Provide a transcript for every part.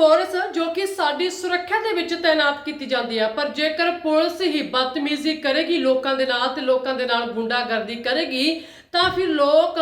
Force ਜੋ ਕਿ ਸਾਡੀ ਸੁਰੱਖਿਆ ਦੇ ਵਿੱਚ ਤਾਇਨਾਤ ਕੀਤੀ ਜਾਂਦੀ ਹੈ, ਪਰ ਜੇਕਰ ਪੁਲਿਸ ਹੀ ਬਦਤਮੀਜ਼ੀ ਕਰੇਗੀ, ਲੋਕਾਂ ਦੇ ਨਾਲ ਤੇ ਲੋਕਾਂ ਦੇ ਨਾਲ ਗੁੰਡਾਗਰਦੀ ਕਰੇਗੀ, ਤਾਂ ਫਿਰ ਲੋਕ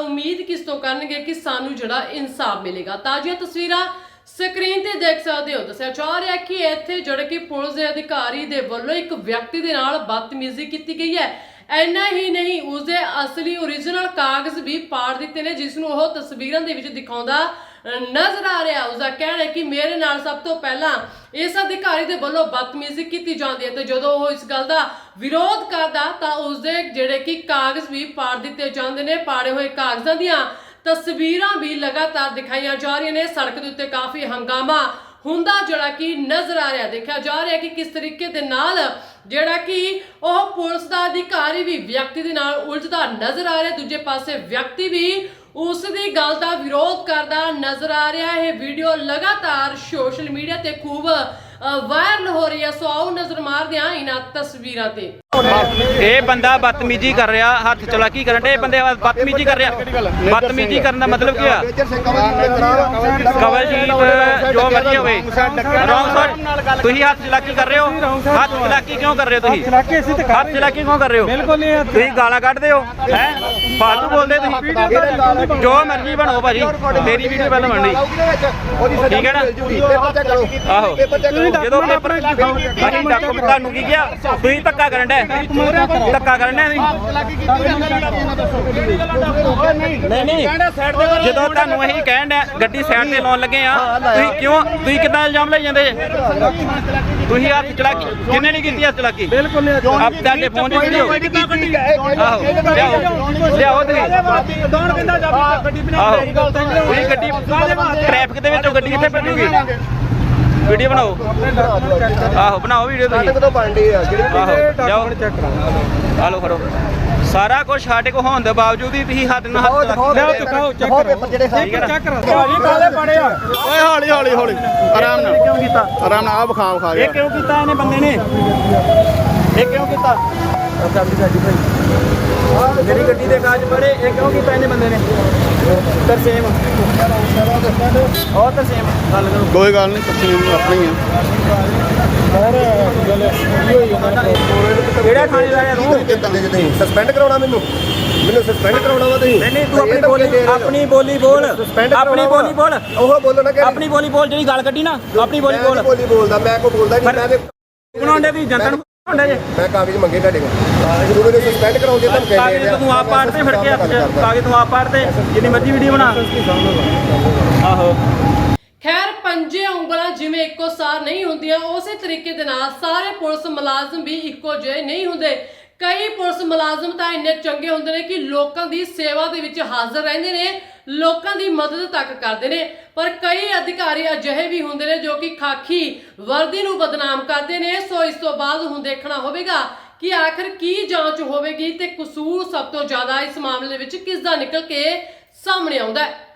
ਉਮੀਦ ਕਿਸ ਤੋਂ ਕਰਨਗੇ ਕਿ ਸਾਨੂੰ ਜਿਹੜਾ ਇਨਸਾਫ ਮਿਲੇਗਾ। ਤਾਜ਼ੀਆਂ ਤਸਵੀਰਾਂ ਸਕਰੀਨ ਤੇ ਦੇਖ ਸਕਦੇ ਹੋ। ਦੱਸਿਆ ਜਾ ਰਿਹਾ ਕਿ ਇੱਥੇ ਜਿਹੜੇ ਕਿ ਪੁਲਿਸ ਦੇ ਅਧਿਕਾਰੀ ਦੇ ਵੱਲੋਂ ਇੱਕ ਵਿਅਕਤੀ ਦੇ ਨਾਲ ਬਦਤਮੀਜ਼ੀ ਕੀਤੀ ਗਈ ਹੈ। ਐਨਾ ਹੀ ਨਹੀਂ, ਉਸਦੇ ਅਸਲੀ ਓਰੀਜਨਲ ਕਾਗਜ਼ ਵੀ ਪਾੜ ਦਿੱਤੇ ਨੇ, ਜਿਸ ਨੂੰ ਉਹ ਤਸਵੀਰਾਂ ਦੇ ਵਿੱਚ ਦਿਖਾਉਂਦਾ ਨਜ਼ਰ ਆ ਰਿਹਾ, ਉਸਦਾ ਕਹਿਣਾ ਹੈ ਕਿ ਮੇਰੇ ਨਾਲ ਸਭ ਤੋਂ ਪਹਿਲਾਂ ਇਸ ਅਧਿਕਾਰੀ ਦੇ ਵੱਲੋਂ ਬਦਤਮੀਜ਼ੀ ਕੀਤੀ ਜਾਂਦੀ ਹੈ ਤੇ ਜਦੋਂ ਉਹ ਇਸ ਗੱਲ ਦਾ ਵਿਰੋਧ ਕਰਦਾ, ਤਾਂ ਉਸਦੇ ਜਿਹੜੇ ਕਿ ਕਾਗਜ਼ ਵੀ ਪਾੜ ਦਿੱਤੇ ਜਾਂਦੇ ਨੇ, ਪਾੜੇ ਹੋਏ ਕਾਗਜ਼ਾਂ ਦੀਆਂ ਤਸਵੀਰਾਂ ਵੀ ਲਗਾਤਾਰ ਦਿਖਾਈਆਂ ਜਾ ਰਹੀਆਂ ਨੇ। ਸੜਕ ਦੇ ਉੱਤੇ ਕਾਫੀ ਹੰਗਾਮਾ ਹੁੰਦਾ ਜਿਹੜਾ ਕਿ ਨਜ਼ਰ ਆ ਰਿਹਾ, ਦੇਖਿਆ ਜਾ ਰਿਹਾ ਕਿ ਕਿਸ ਤਰੀਕੇ ਦੇ ਨਾਲ ਜਿਹੜਾ ਕਿ ਉਹ ਪੁਲਿਸ ਦਾ ਅਧਿਕਾਰੀ ਵੀ ਵਿਅਕਤੀ ਦੇ ਨਾਲ ਉਲਝਦਾ ਨਜ਼ਰ ਆ ਰਿਹਾ, ਦੂਜੇ ਪਾਸੇ ਵਿਅਕਤੀ ਵੀ ਉਸ ਦੀ ਗੱਲ ਦਾ ਵਿਰੋਧ ਕਰਦਾ ਨਜ਼ਰ ਆ ਰਿਹਾ ਇਹ ਵੀਡੀਓ ਲਗਾਤਾਰ ਸੋਸ਼ਲ ਮੀਡੀਆ ਤੇ ਖੂਬ ਵਾਇਰਲ ਹੋ ਰਹੀ ਹੈ ਸੋ ਆਓ ਨਜ਼ਰ ਮਾਰਦੇ ਹਾਂ ਇਹਨਾਂ ਤਸਵੀਰਾਂ ਤੇ। ਇਹ ਬੰਦਾ ਬਦਤਮੀਜੀ ਕਰ ਰਿਹਾ ਹੱਥ ਚਲਾਕੀ ਕਰਨ ਦੇ ਇਹ ਬੰਦੇ ਬਦਤਮੀਜੀ ਕਰ ਰਿਹਾ। ਬਦਤਮੀਜੀ ਕਰਨ ਦਾ ਮਤਲਬ ਕੀ ਆ? ਕਵਲਜੀਤ ਜੋ ਮਰਜ਼ੀ ਹੋਵੇ। ਰੌਂਗ ਸਾਈਡ ਤੁਸੀਂ ਹੱਥ ਚਲਾਕੀ ਕਰ ਰਹੇ ਹੋ? ਹੱਥ ਚਲਾਕੀ ਕਿਉਂ ਕਰ ਰਹੇ ਹੋ ਤੁਸੀਂ? ਹੱਥ ਚਲਾਕੀ ਕਿਉਂ ਕਰ ਰਹੇ ਹੋ? ਬਿਲਕੁਲ ਨਹੀਂ ਹੱਥ- ਤੁਸੀਂ ਗਾਲਾਂ ਕੱਢਦੇ ਹੋ? ਹੈ? ਫਾਲਤੂ ਬੋਲਦੇ ਤੁਸੀਂ? ਜੋ ਮਰਜ਼ੀ ਬਣੋ ਭਾਜੀ ਤੇਰੀ ਵੀਡੀਓ ਪਹਿਲਾਂ ਬਣਨੀ। ਠੀਕ ਹੈ ਨਾ? ਆਹੋ। ਜਦੋਂ ਪੇਪਰ ਅਸੀਂ ਡਾਕੂ ਤੁਹਾਨੂੰ ਕੀ ਕਿਹਾ? ਤੁਸੀਂ ਧੱਕਾ ਕਰਨ ਦੇ ਧੱਕਾ ਕਰਨ ਦੇ ਨਹੀਂ ਨਹੀਂ। ਜਦੋਂ ਤੁਹਾਨੂੰ ਅਸੀਂ ਕਹਿਣ ਦੇ ਗੱਡੀ ਸਾਈਡ ਤੇ ਲਾਉਣ ਲੱਗੇ ਆ ਤੁਸੀਂ ਕਿਉਂ ਤੁਸੀਂ ਕਿੱਦਾਂ ਇਲਜ਼ਾਮ ਲਾਈ ਜਾਂਦੇ? ਤੁਸੀਂ ਹੱਥ ਚਲਾਕੀ ਕਿੰਨੇ ਨਹੀਂ ਕੀਤੀ ਹੱਥ ਚਲਾਕੀ? ਬਿਲਕੁਲ ਨਹੀਂ। ਆਪ ਤੁਹਾਡੇ ਫੋਨ ਦੀ ਵੀਡੀਓ ਆਹੋ। ਲਿਆਓ ਲਿਆਓ ਤੁਸੀਂ ਦੌੜ ਕਹਿੰਦਾ ਜਾ ਗੱਡੀ ਬਣਾ ਆਹੋ। ਤੁਸੀਂ ਗੱਡੀ ਟ੍ਰੈਫਿਕ ਦੇ ਵਿੱਚੋਂ ਗੱਡੀ ਕਿੱਥੇ ਭੱਜੂਗੀ? ਵੀਡੀਓ ਬਣਾਓ। ਆਹੋ ਬਣਾਓ ਵੀਡੀਓ ਤੁਸੀਂ। ਤੋਂ ਬਣਦੀ ਆ ਜਿਹੜੇ ਆਹੋ ਜਾਓ। ਆ ਲਓ ਫੜੋ। ਸਾਰਾ ਕੁਝ ਸਾਡੇ ਕੋ ਹੋਣ ਦੇ ਬਾਵਜੂਦ ਵੀ ਤੁਸੀਂ ਹੱਥ ਨਾਲ ਹੱਥ ਚੈੱਕ ਦਿਖਾਓ ਕਰੋ ਪੇਪਰ ਜਿਹੜੇ? ਚੈੱਕ ਕਰੋ ਭਾਜੀ ਕਾਲੇ ਪੜੇ ਆ? ਓਏ ਹੌਲੀ ਹੌਲੀ ਹੌਲੀ। ਆਰਾਮ ਨਾਲ। ਕਿਉਂ ਕੀਤਾ? ਆਰਾਮ ਨਾਲ ਆ ਵਿਖਾ ਵਿਖਾ ਇਹ ਕਿਉਂ ਕੀਤਾ ਇਹਨੇ ਬੰਦੇ ਨੇ? ਇਹ ਕਿਉਂ ਕੀਤਾ? ਮੇਰੀ ਗੱਡੀ ਦੇ ਕਾਜ ਪੜੇ ਇਹ ਕਿਉਂ ਕੀਤਾ ਇਹਨੇ ਬੰਦੇ ਨੇ? ਤਰਸੇਮ ਉਹ ਤਰਸੇਮ ਗੱਲ ਕਰੋ। ਕੋਈ ਗੱਲ ਨਹੀਂ ਤਕਸੀਮ ਆਪਣੀ ਆ। ਕਿਹੜਾ ਥਾਣੇ ਦਾ ਯਾਰ ਤੂੰ ਕਿੱਦਾਂ ਦੇ ਤੁਸੀਂ ਸਸਪੈਂਡ ਕਰਾਉਣਾ ਮੈਨੂੰ। ਮੈਨੂੰ ਸਸਪੈਂਡ ਕਰਾਉਣਾ ਵਾ ਤੁਸੀਂ। ਨਹੀਂ ਨਹੀਂ ਤੂੰ ਆਪਣੀ ਬੋਲੀ ਦੇ ਹੋ। ਆਪਣੀ ਬੋਲੀ ਬੋਲ। ਆਪਣੀ ਬੋਲੀ ਬੋਲ। ਉਹ ਬੋਲੋ ਨਾ ਕਿ ਆਪਣੀ ਬੋਲੀ ਬੋਲ ਜਿਹੜੀ ਗੱਲ ਕੱਢੀ ਨਾ ਆਪਣੀ ਬੋਲੀ ਬੋਲ। ਬੋਲਦਾ ਮੈਂ ਕੋ ਬੋਲਦਾ ਨਹੀਂ ਮੈਂ ਤੇ ਬਣਾਉਂਦੇ ਵੀ ਜਨਤਾ ਨੂੰ ਬਣਾਉਂਦੇ ਜੇ? ਮੈਂ ਕਾਗਜ਼ ਮੰਗੇ ਤੁਹਾਡੇ ਕੋਲ। ਜਦੋਂ ਮੈਨੂੰ ਸਸਪੈਂਡ ਕਰਾਉਂਦੇ ਤਾਂ ਕਹਿੰਦੇ ਕਾਗਜ਼ ਤਾਂ ਤੂੰ ਆਪ ਪਾੜਦੇ ਫੜ ਕੇ ਹੱਥ 'ਚ। ਕਾਗਜ਼ ਤੂੰ ਆਪ ਪਾੜਦੇ ਜਿੰਨੀ ਮਰਜ਼ੀ ਵੀਡੀਓ ਬਣਾ। ਆਹੋ। ਖੈਰ ਪੰਜੇ ਉਂਗਲਾਂ ਜਿਵੇਂ ਇੱਕੋ ਸਾਰ ਨਹੀਂ ਹੁੰਦੀਆਂ ਉਸੇ ਤਰੀਕੇ ਦੇ ਨਾਲ ਸਾਰੇ ਪੁਲਿਸ ਮੁਲਾਜ਼ਮ ਵੀ ਇੱਕੋ ਜਿਹੇ ਨਹੀਂ ਹੁੰਦੇ। ਕਈ ਪੁਲਿਸ ਮੁਲਾਜ਼ਮ ਤਾਂ ਇੰਨੇ ਚੰਗੇ ਹੁੰਦੇ ਨੇ ਕਿ ਲੋਕਾਂ ਦੀ ਸੇਵਾ ਦੇ ਵਿੱਚ ਹਾਜ਼ਰ ਰਹਿੰਦੇ ਨੇ। ਲੋਕਾਂ ਦੀ ਮਦਦ ਤੱਕ ਕਰਦੇ ਨੇ। ਪਰ ਕਈ ਅਧਿਕਾਰੀ ਅਜਿਹੇ ਵੀ ਹੁੰਦੇ ਨੇ ਜੋ ਕਿ ਖਾਕੀ ਵਰਦੀ ਨੂੰ ਬਦਨਾਮ ਕਰਦੇ ਨੇ। ਸੋ ਇਸ ਤੋਂ ਬਾਅਦ ਹੁਣ ਦੇਖਣਾ ਹੋਵੇਗਾ ਕਿ ਆਖਰ ਕੀ ਜਾਂਚ ਹੋਵੇਗੀ ਤੇ ਕਸੂਰ ਸਭ ਤੋਂ ਜ਼ਿਆਦਾ ਇਸ ਮਾਮਲੇ ਵਿੱਚ ਕਿਸ ਦਾ ਨਿਕਲ ਕੇ ਸਾਹਮਣੇ ਆਉਂਦਾ ਹੈ।